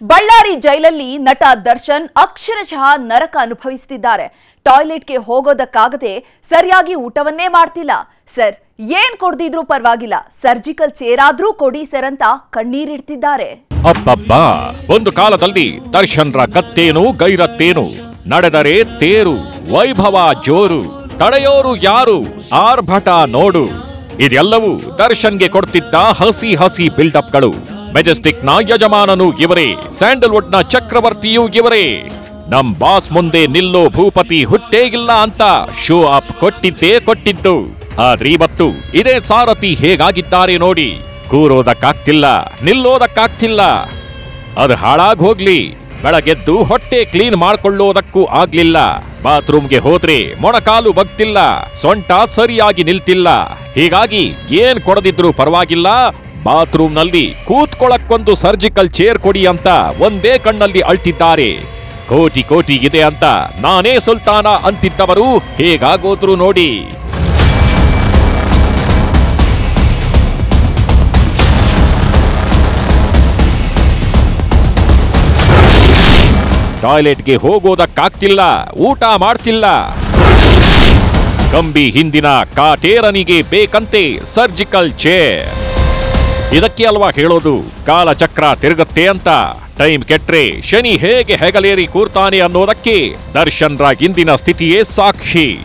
ಬಳ್ಳಾರಿ ಜೈಲಲ್ಲಿ ನಟ ದರ್ಶನ್ ಅಕ್ಷರಶಃ ನರಕ ಅನುಭವಿಸುತ್ತಿದ್ದಾರೆ ಟಾಯ್ಲೆಟ್ಗೆ ಹೋಗೋದಕ್ಕಾಗದೆ ಸರಿಯಾಗಿ ಊಟವನ್ನೇ ಮಾಡ್ತಿಲ್ಲ. ಸರ್, ಏನ್ ಕೊಡ್ದಿದ್ರೂ ಪರವಾಗಿಲ್ಲ. ಸರ್ಜಿಕಲ್ ಚೇರ್ ಆದ್ರೂ ಕೊಡಿ ಸರ್ ಅಂತ ಕಣ್ಣೀರಿಡ್ತಿದ್ದಾರೆ. ಅಬ್ಬಬ್ಬಾ! ಒಂದು ಕಾಲದಲ್ಲಿ ದರ್ಶನ್ರ ಕತ್ತೇನು, ಗೈರತ್ತೇನು? ನಡೆದರೆ ತೇರು, ವೈಭವ ಜೋರು. ತಡೆಯೋರು ಯಾರು? ಆರ್ಭಟ ನೋಡು. ಇದೆಲ್ಲವೂ ದರ್ಶನ್ಗೆ ಕೊಡ್ತಿದ್ದ ಹಸಿ ಹಸಿ ಬಿಲ್ಡಪ್ಗಳು ಮೆಜೆಸ್ಟಿಕ್ನ ಯಜಮಾನನು ಇವರೇ ಸ್ಯಾಂಡಲ್ವುಡ್ನ ಚಕ್ರವರ್ತಿಯೂ ಇವರೇ. ನಮ್ ಬಾಸ್ ಮುಂದೆ ನಿಲ್ಲೋ ಭೂಪತಿ ಹುಟ್ಟೇ ಇಲ್ಲ ಅಂತ ಶೋ ಅಪ್ ಕೊಟ್ಟಿದ್ದೇ ಕೊಟ್ಟಿದ್ದು. ಆದ್ರೆ ಇವತ್ತು ಇದೇ ಸಾರಥಿ ಹೇಗಾಗಿದ್ದಾರೆ ನೋಡಿ. ಕೂರೋದಕ್ಕಾಗ್ತಿಲ್ಲ, ನಿಲ್ಲೋದಕ್ಕಾಗ್ತಿಲ್ಲ. ಅದು ಹಾಳಾಗ್ ಹೋಗ್ಲಿ. ಬೆಳಗೆದ್ದು ಹೊಟ್ಟೆ ಕ್ಲೀನ್ ಮಾಡ್ಕೊಳ್ಳೋದಕ್ಕೂ ಆಗ್ಲಿಲ್ಲ. ಬಾತ್ರೂಮ್ಗೆ ಹೋದ್ರೆ ಮೊಣಕಾಲು ಬಗ್ತಿಲ್ಲ. ಸೊಂಟ ಸರಿಯಾಗಿ ನಿಲ್ತಿಲ್ಲ. ಹೀಗಾಗಿ ಏನ್ ಕೊಡದಿದ್ರು ಪರವಾಗಿಲ್ಲ. ಬಾತ್ರೂಮ್ನಲ್ಲಿ ಕೂತ್ಕೊಳ್ಳಕ್ಕೊಂದು ಸರ್ಜಿಕಲ್ ಚೇರ್ ಕೊಡಿ ಅಂತ ಒಂದೇ ಕಣ್ಣಲ್ಲಿ ಅಳ್ತಿದ್ದಾರೆ. ಕೋಟಿ ಕೋಟಿ ಇದೆ ಅಂತ ನಾನೇ ಸುಲ್ತಾನ ಅಂತಿದ್ದವರು ಹೇಗಾಗೋದ್ರು ನೋಡಿ. ಟಾಯ್ಲೆಟ್ಗೆ ಹೋಗೋದಕ್ಕಾಗ್ತಿಲ್ಲ, ಊಟ ಮಾಡ್ತಿಲ್ಲ. ಕಂಬಿ ಹಿಂದಿನ ಕಾಟೇರನಿಗೆ ಬೇಕಂತೆ ಸರ್ಜಿಕಲ್ ಚೇರ್. ಇದಕ್ಕೆ ಅಲ್ವಾ ಹೇಳೋದು? ಕಾಲಚಕ್ರ ತಿರುಗತ್ತೆ ಅಂತ. ಟೈಮ್ ಕೆಟ್ರೆ, ಶನಿ ಹೇಗೆ ಹೆಗಲೇರಿ ಕೂರ್ತಾನೆ ಅನ್ನೋದಕ್ಕೆ ದರ್ಶನ್ರ ಇಂದಿನ ಸ್ಥಿತಿಯೇ ಸಾಕ್ಷಿ.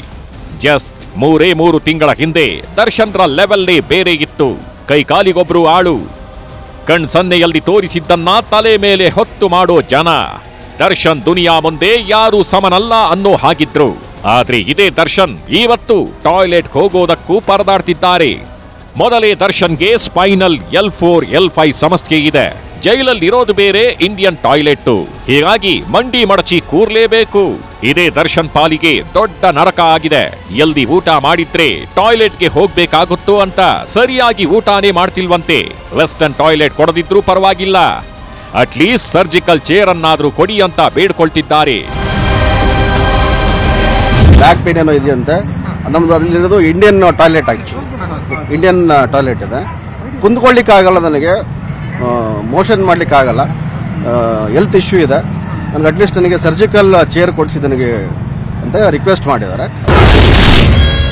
ಜಸ್ಟ್ ಮೂರೇ ಮೂರು ತಿಂಗಳ ಹಿಂದೆ ದರ್ಶನ್ರ ಲೆವೆಲ್ಲೇ ಬೇರೆ ಇತ್ತು. ಕೈಕಾಲಿಗೊಬ್ರು ಆಳು. ಕಣ್ ಸನ್ನೆಯಲ್ಲಿ ತೋರಿಸಿದ್ದನ್ನ ತಲೆ ಮೇಲೆ ಹೊತ್ತು ಮಾಡೋ ಜನ. ದರ್ಶನ್ ದುನಿಯಾ ಮುಂದೆ ಯಾರು ಸಮನಲ್ಲ ಅನ್ನೋ ಹಾಗಿದ್ರು. ಆದ್ರೆ ಇದೇ ದರ್ಶನ್ ಇವತ್ತು ಟಾಯ್ಲೆಟ್ ಹೋಗೋದಕ್ಕೂ ಪರದಾಡ್ತಿದ್ದಾರೆ. ಮೊದಲೇ ದರ್ಶನ್ಗೆ spinal L four, L five ಸಮಸ್ಯೆ ಇದೆ. ಜೈಲಲ್ಲಿರೋದು ಬೇರೆ, ಇಂಡಿಯನ್ ಟಾಯ್ಲೆಟ್ ಹೀಗಾಗಿ ಮಂಡಿ ಮಡಚಿ ಕೂರ್ಲೇಬೇಕು. ಇದೇ ದರ್ಶನ್ ಪಾಲಿಗೆ ದೊಡ್ಡ ನರಕ ಆಗಿದೆ. ಎಲ್ದಿ ಊಟ ಮಾಡಿದ್ರೆ ಟಾಯ್ಲೆಟ್ಗೆ ಹೋಗ್ಬೇಕಾಗುತ್ತೋ ಅಂತ ಸರಿಯಾಗಿ ಊಟನೇ ಮಾಡ್ತಿಲ್ವಂತೆ. ವೆಸ್ಟರ್ನ್ ಟಾಯ್ಲೆಟ್ ಕೊಡದಿದ್ರೂ ಪರವಾಗಿಲ್ಲ. ಅಟ್ಲೀಸ್ಟ್ ಸರ್ಜಿಕಲ್ ಚೇರ್ ಅನ್ನಾದ್ರೂ ಕೊಡಿ ಅಂತ ಬೇಡ್ಕೊಳ್ತಿದ್ದಾರೆ. ಬ್ಯಾಕ್ ಪೇನ್ ಏನೋ ಇದೆಯಂತೆ? ನಮ್ದು ಅಲ್ಲಿರೋದು ಇಂಡಿಯನ್ ಟಾಯ್ಲೆಟ್ ಆಗಿತ್ತು ಇಂಡಿಯನ್ ಟಾಯ್ಲೆಟ್ ಇದೆ. ಕುಂತ್ಕೊಳ್ಳಿಕ್ಕೆ ಆಗಲ್ಲ ನನಗೆ ಮೋಷನ್ ಮಾಡ್ಲಿಕ್ಕೆ ಆಗಲ್ಲ ಹೆಲ್ತ್ ಇಶ್ಯೂ ಇದೆ. ನನಗೆ ಅಟ್ಲೀಸ್ಟ್ ನನಗೆ ಸರ್ಜಿಕಲ್ ಚೇರ್ ಕೊಡಿಸಿ ನನಗೆ ಅಂತ ರಿಕ್ವೆಸ್ಟ್ ಮಾಡಿದ್ದಾರೆ.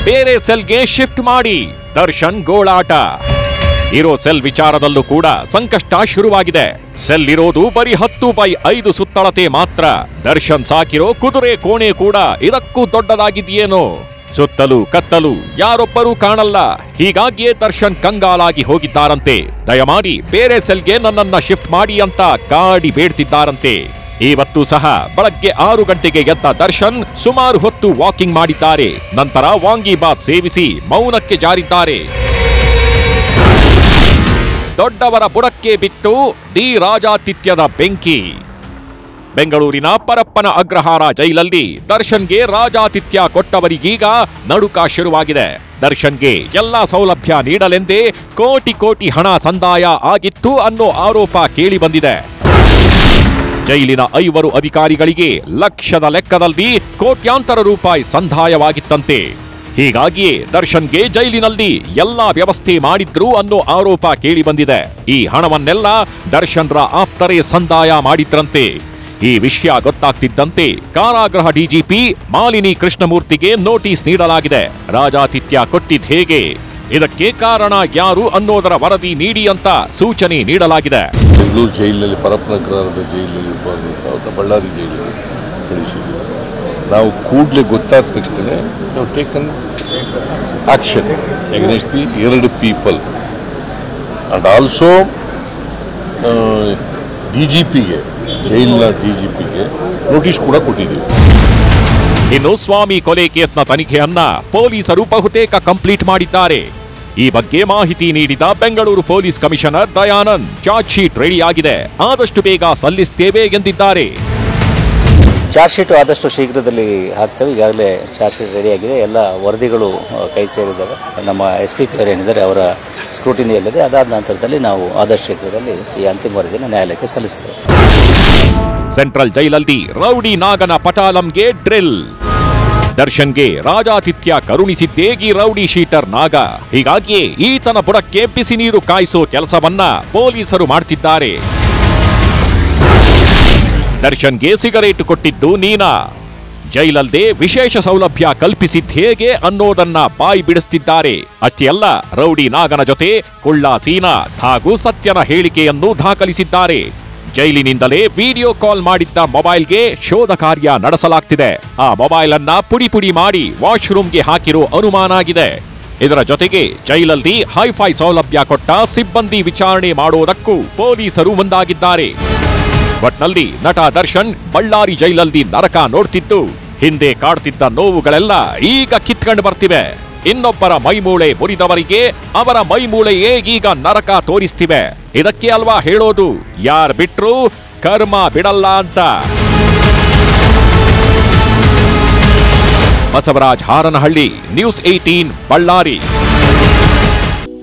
ಬೇರೆ ಸೆಲ್ಗೆ ಶಿಫ್ಟ್ ಮಾಡಿ ದರ್ಶನ್ ಗೋಳಾಟ. ಇರೋ ಸೆಲ್ ವಿಚಾರದಲ್ಲೂ ಕೂಡ ಸಂಕಷ್ಟ ಶುರುವಾಗಿದೆ. ಸೆಲ್ ಇರೋದು ಬರೀ ಹತ್ತು ಬೈ ಐದು ಸುತ್ತಳತೆ ಮಾತ್ರ. ದರ್ಶನ್ ಸಾಕಿರೋ ಕುದುರೆ ಕೋಣೆ ಕೂಡ ಇದಕ್ಕೂ ದೊಡ್ಡದಾಗಿದೆಯೇನೋ. ಸುತ್ತಲೂ ಕತ್ತಲು ಯಾರೊಬ್ಬರೂ ಕಾಣಲ್ಲ. ಹೀಗಾಗಿಯೇ ದರ್ಶನ್ ಕಂಗಾಲಾಗಿ ಹೋಗಿದ್ದಾರಂತೆ. ದಯಮಾಡಿ ಬೇರೆ ಸೆಲ್ಗೆ ನನ್ನನ್ನ ಶಿಫ್ಟ್ ಮಾಡಿ ಅಂತ ಕಾಡಿ ಬೇಡ್ತಿದ್ದಾರಂತೆ. ಇವತ್ತು ಸಹ ಬೆಳಗ್ಗೆ ಆರು ಗಂಟೆಗೆ ಎದ್ದ ದರ್ಶನ್ ಸುಮಾರು ಹೊತ್ತು ವಾಕಿಂಗ್ ಮಾಡಿದ್ದಾರೆ. ನಂತರ ವಾಂಗಿಬಾತ್ ಸೇವಿಸಿ ಮೌನಕ್ಕೆ ಜಾರಿದ್ದಾರೆ. ದೊಡ್ಡವರ ಬುಡಕ್ಕೆ ಬಿತ್ತು ಡಿ ರಾಜಾತಿಥ್ಯದ ಬೆಂಕಿ. ಬೆಂಗಳೂರಿನ ಪರಪ್ಪನ ಅಗ್ರಹಾರ ಜೈಲಲ್ಲಿ ದರ್ಶನ್ಗೆ ರಾಜಾತಿಥ್ಯ ಕೊಟ್ಟವರಿಗೀಗ ನಡುಕ ಶುರುವಾಗಿದೆ. ದರ್ಶನ್ಗೆ ಎಲ್ಲಾ ಸೌಲಭ್ಯ ನೀಡಲೆಂದೇ ಕೋಟಿ ಕೋಟಿ ಹಣ ಸಂದಾಯ ಆಗಿತ್ತು ಅನ್ನೋ ಆರೋಪ ಕೇಳಿಬಂದಿದೆ ಜೈಲಿನ ಐವರು ಅಧಿಕಾರಿಗಳಿಗೆ ಲಕ್ಷದ ಲೆಕ್ಕದಲ್ಲಿ ಕೋಟ್ಯಾಂತರ ರೂಪಾಯಿ ಸಂದಾಯವಾಗಿತ್ತಂತೆ. ಹೀಗಾಗಿಯೇ ದರ್ಶನ್ಗೆ ಜೈಲಿನಲ್ಲಿ ಎಲ್ಲಾ ವ್ಯವಸ್ಥೆ ಮಾಡಿದ್ರು ಅನ್ನೋ ಆರೋಪ ಕೇಳಿಬಂದಿದೆ ಈ ಹಣವನ್ನೆಲ್ಲ ದರ್ಶನ್ರ ಆಪ್ತರೇ ಸಂದಾಯ ಮಾಡಿದ್ರಂತೆ. ಈ ವಿಷಯ ಗೊತ್ತಾಗ್ತಿದ್ದಂತೆ ಕಾರಾಗೃಹ ಡಿಜಿಪಿ ಮಾಲಿನಿ ಕೃಷ್ಣಮೂರ್ತಿಗೆ ನೋಟಿಸ್ ನೀಡಲಾಗಿದೆ. ರಾಜಾತಿಥ್ಯ ಕೊಟ್ಟಿದ್ ಹೇಗೆ? ಇದಕ್ಕೆ ಕಾರಣ ಯಾರು ಅನ್ನೋದರ ವರದಿ ನೀಡಿ ಅಂತ ಸೂಚನೆ ನೀಡಲಾಗಿದೆ. ಜೈಲಿನಲ್ಲಿ ಪರಪ್ಪನಗ್ರಹದ ಜೈಲಲ್ಲಿ ಇರಬಾರ್ದು ಬಳ್ಳಾರಿ ಜೈಲಿನಲ್ಲಿ ಕಳಿಸಿದ್ದು ನಾವು ಕೂಡಲೇ ಗೊತ್ತಾದ ತಕ್ಷಣ ನಾವು ಟೇಕನ್ ಆಕ್ಷನ್ ಎಗ್ನೆಸ್ಟ್ ದಿ ಎರಡು people and also D G ಪಿಗೆ ಜೈಲಿನ ಡಿ ಜಿ ಪಿಗೆ ನೋಟಿಸ್ ಕೂಡ ಕೊಟ್ಟಿದ್ದೀವಿ. ಇನ್ನು ಸ್ವಾಮಿ ಕೊಲೆ ಕೇಸ್ನ ತನಿಖೆಯನ್ನ ಪೊಲೀಸರು ಬಹುತೇಕ ಕಂಪ್ಲೀಟ್ ಮಾಡಿದ್ದಾರೆ. ಈ ಬಗ್ಗೆ ಮಾಹಿತಿ ನೀಡಿದ Bengaluru police commissioner Dayanand charge sheet ರೆಡಿಯಾಗಿದೆ ಆದಷ್ಟು ಬೇಗ ಸಲ್ಲಿಸ್ತೇವೆ ಎಂದಿದ್ದಾರೆ. ಚಾರ್ಜ್ ಶೀಟ್ ಆದಷ್ಟು ಶೀಘ್ರದಲ್ಲಿ ಹಾಕ್ತೇವೆ. ಈಗಾಗಲೇ ಚಾರ್ಜ್ ಶೀಟ್ ರೆಡಿಯಾಗಿದೆ ಎಲ್ಲ ವರದಿಗಳು ಕೈ ಸೇರಿದ್ದಾವೆ. ನಮ್ಮ ಎಸ್ ಪಿ ಪಿ ಏನಿದ್ದಾರೆ ಅವರ ಸ್ಕ್ರೂಟಿನಿಯಲ್ಲಿದೆ ಅದಾದ ನಂತರದಲ್ಲಿ ನಾವು ಆದರ್ಶ ಶೀಘ್ರದಲ್ಲಿ ಈ ಅಂತಿಮ ವರದಿಯನ್ನು ನ್ಯಾಯಾಲಯಕ್ಕೆ ಸಲ್ಲಿಸ್ತೇವೆ ಸೆಂಟ್ರಲ್ ಜೈಲಲ್ಲಿ ರೌಡಿ ನಾಗನ ಪಟಾಲಂಗೆ ಡ್ರಿಲ್. ದರ್ಶನ್ಗೆ ರಾಜಾತಿಥ್ಯ ಕರುಣಿಸಿದ್ದೇಗಿ ರೌಡಿ ಶೀಟರ್ ನಾಗ. ಹೀಗಾಗಿಯೇ ಈತನ ಬುಡಕ್ಕೆ ಬಿಸಿ ನೀರು ಕಾಯಿಸೋ ಕೆಲಸವನ್ನ ಪೊಲೀಸರು ಮಾಡ್ತಿದ್ದಾರೆ. ದರ್ಶನ್ಗೆ ಸಿಗರೇಟ್ ಕೊಟ್ಟಿದ್ದು ನೀನಾ. ಜೈಲಲ್ದೇ ವಿಶೇಷ ಸೌಲಭ್ಯ ಕಲ್ಪಿಸಿದ್ ಹೇಗೆ ಅನ್ನೋದನ್ನ ಬಾಯಿ ಬಿಡಿಸ್ತಿದ್ದಾರೆ. ಅಷ್ಟೆಲ್ಲ ರೌಡಿ ನಾಗನ ಜೊತೆ ಕುಳ್ಳ ಸೀನಾ ಹಾಗೂ ಸತ್ಯನ ಹೇಳಿಕೆಯನ್ನು ದಾಖಲಿಸಿದ್ದಾರೆ. ಜೈಲಿನಿಂದಲೇ ವಿಡಿಯೋ ಕಾಲ್ ಮಾಡಿದ್ದ ಮೊಬೈಲ್ಗೆ ಶೋಧ ಕಾರ್ಯ ನಡೆಸಲಾಗ್ತಿದೆ. ಆ ಮೊಬೈಲ್ ಅನ್ನ ಪುಡಿ ಪುಡಿ ಮಾಡಿ ವಾಶ್ರೂಮ್ಗೆ ಹಾಕಿರೋ ಅನುಮಾನ ಆಗಿದೆ. ಇದರ ಜೊತೆಗೆ ಜೈಲಲ್ಲಿ ಹೈಫೈ ಸೌಲಭ್ಯ ಕೊಟ್ಟ ಸಿಬ್ಬಂದಿ ವಿಚಾರಣೆ ಮಾಡುವುದಕ್ಕೂ ಪೊಲೀಸರು ಮುಂದಾಗಿದ್ದಾರೆ. ಒಟ್ನಲ್ಲಿ ನಟ ದರ್ಶನ್ ಬಳ್ಳಾರಿ ಜೈಲಲ್ಲಿ ನರಕ ನೋಡ್ತಿದ್ದು. ಹಿಂದೆ ಕಾಡ್ತಿದ್ದ ನೋವುಗಳೆಲ್ಲ ಈಗ ಕಿತ್ಕೊಂಡು ಬರ್ತಿವೆ. ಇನ್ನೊಬ್ಬರ ಮೈಮೂಳೆ ಮುರಿದವರಿಗೆ ಅವರ ಮೈಮೂಳೆಯೇ ಈಗ ನರಕ ತೋರಿಸ್ತಿವೆ. ಇದಕ್ಕೆ ಅಲ್ವಾ ಹೇಳೋದು? ಯಾರ್ ಬಿಟ್ರು ಕರ್ಮ ಬಿಡಲ್ಲ ಅಂತ. Basavaraj Haranahalli, news eighteen Ballari.